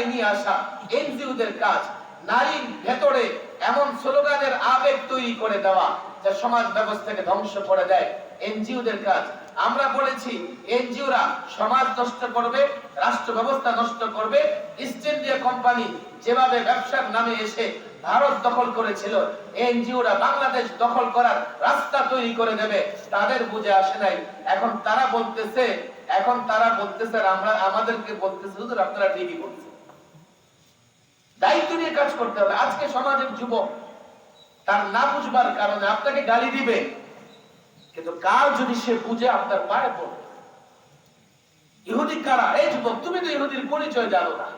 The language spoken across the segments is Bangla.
আলোচনায় নিয়ে আসা এনজিওদের কাজ, নারীর ভেতরে এমন স্লোগানের আবেগ তৈরি করে দেওয়া যা সমাজ ব্যবস্থাকে ধ্বংস করে দেয়। এনজিওদের কাজ। আমরা বলেছি, এনজিওরা সমাজ নষ্ট করবে, রাষ্ট্র ব্যবস্থা নষ্ট করবে। ইস্ট ইন্ডিয়া কোম্পানি যেভাবে ব্যবসার নামে এসে ভারত দখল করেছিল, এনজিওরা বাংলাদেশ দখল করার রাস্তা তৈরি করে দেবে। তাদের বুঝে আসে নাই। এখন তারা বলতেছে, এখন তারা বলতেছে আমরা, আমাদেরকে বলতেছে। হুজুর, আপনারা ঠিকই বলছেন। দায়িত্ব নিয়ে কাজ করতে হবে। আজকে সমাজের যুবক, তার না বুঝবার কারণে আপনাকে গালি দিবে। কিন্তু কাল যদি সে বুঝে আপনার পায়ে পড়বে। ইহুদি কারা? এই যুবক, তুমি তো ইহুদির পরিচয় জানো না।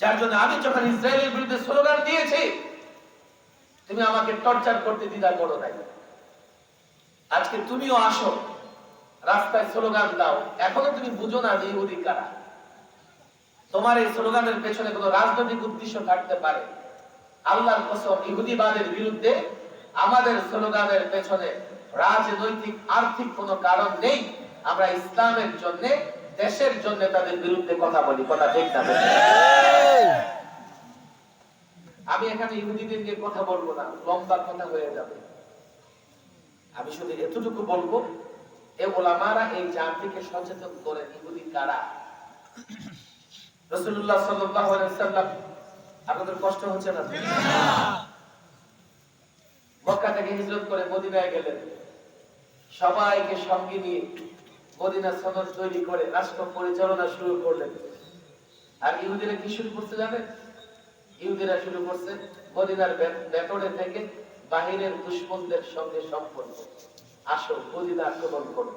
যার জন্য আমি যখন ইসরায়েলের বিরুদ্ধে স্লোগান দিয়েছি, তুমি আমাকে টর্চার করতে দ্বিধা করো নাই। আজকে তুমিও আসো, রাস্তায় স্লোগান দাও। এখনও তুমি বুঝো না যে ইহুদি কারা। তোমার এই স্লোগানের পেছনে কোনো রাজনৈতিক উদ্দেশ্য থাকতে পারে। আল্লাহর কসম, ইহুদিবাদের বিরুদ্ধে আমাদের স্লোগানের পেছনে রাজনৈতিক, আর্থিক কোনো কারণ নেই। আমরা ইসলামের জন্য, দেশের জন্য তাদের বিরুদ্ধে কথা বলি। কথা ঠিক না আমি এখানে ইহুদিদের নিয়ে কথা বলব না, লম্বা কথা হয়ে যাবে। আমি শুধু এতটুকু বলব, এ ওলামারা এই জাতিকে সচেতন করে ইহুদি কারা? আপনাদের কষ্ট হচ্ছে না? মক্কা থেকে হিজরত করে মদিনায় গেলেন। সবাইকে সঙ্গে নিয়ে মদিনা তৈরি করে রাষ্ট্র পরিচালনা শুরু করলেন। আর ইহুদিরা কি শুরু করতে জানেন? ইহুদিরা শুরু করছে মদিনার থেকে বাহিরের দুশ্মনদের সঙ্গে সম্পর্ক। আসো মদিনা আক্রমণ করো।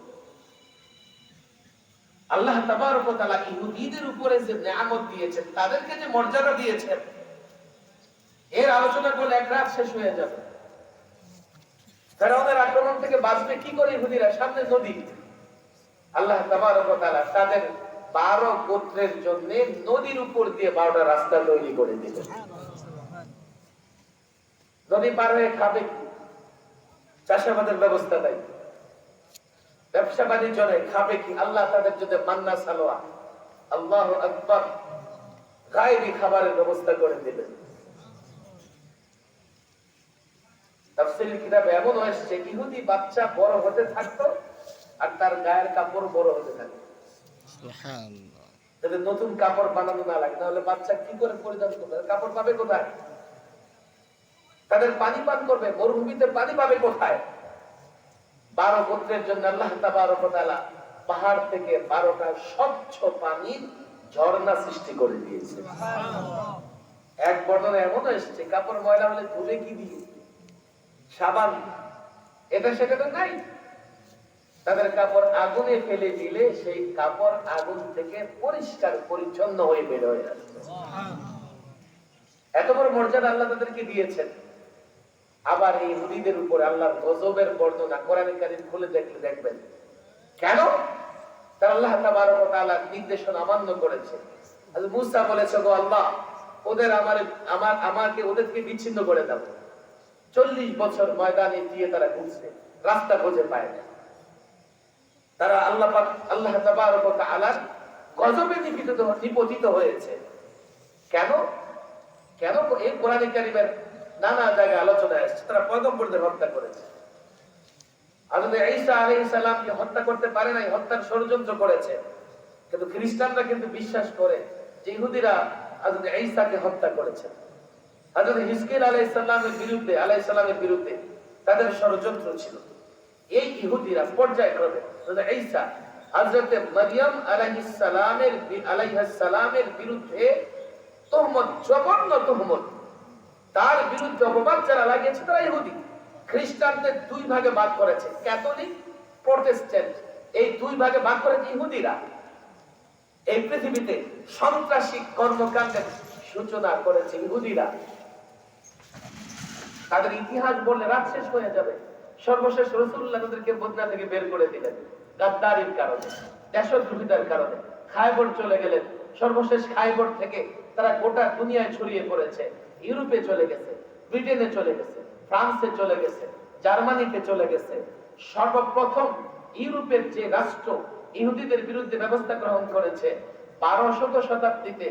আল্লাহ তাবারক ইহুদিদের উপরে যে নিয়ামত দিয়েছেন, তাদেরকে যে মর্যাদা দিয়েছেন, এর আলোচনা করলে এক রাত শেষ হয়ে যাবে। ফেরাউনের আক্রমণ থেকে বাঁচবে কি করে ইহুদিরা? সামনে নদী। আল্লাহ তাবারক ওয়া তাদের বারো গোত্রের জন্য নদীর উপর দিয়ে বারোটা রাস্তা তৈরি করে দিলেন। নদী পার হয়ে খাবে কি? চাষাবাদের ব্যবস্থা নাই। ব্যবসা বাণিজ্য নেই খাবে কি? আল্লাহ তাদের জন্য মান্না সালোয়া আল্লাহ আকবর গায়েবী খাবারের ব্যবস্থা করে দিলেন তাফসীরের কিতাবে এমন হয়েছে ইহুদি বাচ্চা বড় হতে থাকতো আর তার গায়ের কাপড় বড় হতে সুবহানাল্লাহ। নতুন কাপড় বানানো না লাগে তাহলে বাচ্চা কি করে পরিধান করবে? কাপড় পাবে কোথায়? তাদের পানি পান করবে মরুভূমিতে পানি পাবে কোথায়? বারো গোত্রের জন্য আল্লাহ তাবারক পাহাড় থেকে বারোটা স্বচ্ছ পানির ঝর্ণা সৃষ্টি করে দিয়েছে। এক বর্ণনা এমন এসছে কাপড় ময়লা হলে ধুবে কি দিয়ে? সাবান। এটা সেটা তো নাই। তাদের কাপড় আগুনে ফেলে দিলে সেই কাপড় আগুন থেকে পরিষ্কার পরিচ্ছন্ন হয়ে বের হয়ে আসবে এত বড় মর্যাদা আল্লাহ তাদেরকে দিয়েছেন। আবার এই হুদিদের উপর আল্লাহর গজবের বর্ণনা কোরআন কারিম খুলে দেখলে দেখবেন। কেন? তার আল্লাহ তাআলা নির্দেশনা অমান্য করেছে। মুসা বলেছে, গো আল্লাহ, ওদের আমার আমার, আমাকে ওদের বিচ্ছিন্ন করে দাও। চল্লিশ বছর ময়দানে দিয়ে তারা ঘুরছে, রাস্তা খুঁজে পায় না। তারা আল্লাহ আল্লাহ তাবারক তাআলার গজবে নিপতিত নিপতিত হয়েছে। কেন? কেন? এই কোরআন কারিমের নানা জায়গায় আলোচনা পয়গম্বরদের হত্যা করেছে। ঈসা আলাইহিস সালামকে হত্যা করতে পারে নাই, হত্যার ষড়যন্ত্র করেছে। কিন্তু খ্রিস্টানরা কিন্তু বিশ্বাস করে যে ইহুদিরা ঈসাকে হত্যা করেছে। হযরত হিজকিল আলাইহিস সালামের বিরুদ্ধে, আলাইহিস সালামের বিরুদ্ধে তাদের ষড়যন্ত্র ছিল। এই ইহুদিরা পর্যায়ক্রমে ঈসা, হযরত মারিয়াম সালামের বিরুদ্ধে তোহমত, জঘন্য তোহমত তার বিরুদ্ধে অপবাদ যারা লাগিয়েছে তারা ইহুদি। খ্রিস্টানদের দুই ভাগে ভাগ করেছে। Catholic, Protestant. এই দুই ভাগে ভাগ করেছে ইহুদিরা। এই পৃথিবীতে সন্ত্রাসী কর্মকাণ্ডের সূচনা করেছে ইহুদিরা। তাদের ইতিহাস বললে রাত শেষ হয়ে যাবে। সর্বশেষ রসুল্লাহ তাদেরকে মদিনা থেকে বের করে দিলেন। গাদ্দারির কারণে দেশদ্রোহিতার কারণে। খায়বর চলে গেলেন। সর্বশেষ খায়বর থেকে তারা গোটা দুনিয়ায় ছড়িয়ে পড়েছে। ইউরোপে চলে গেছে, ব্রিটেনে চলে গেছে, ফ্রান্সে চলে গেছে, জার্মানিতে চলে গেছে। সর্বপ্রথম ইউরোপের যে রাষ্ট্র ইহুদিদের বিরুদ্ধে ব্যবস্থা গ্রহণ করেছে বারো শত শতাব্দীতে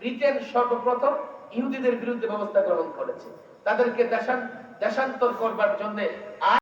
ব্রিটেন সর্বপ্রথম ইহুদিদের বিরুদ্ধে ব্যবস্থা গ্রহণ করেছে। তাদেরকে দেশান, দেশান্তর করবার জন্য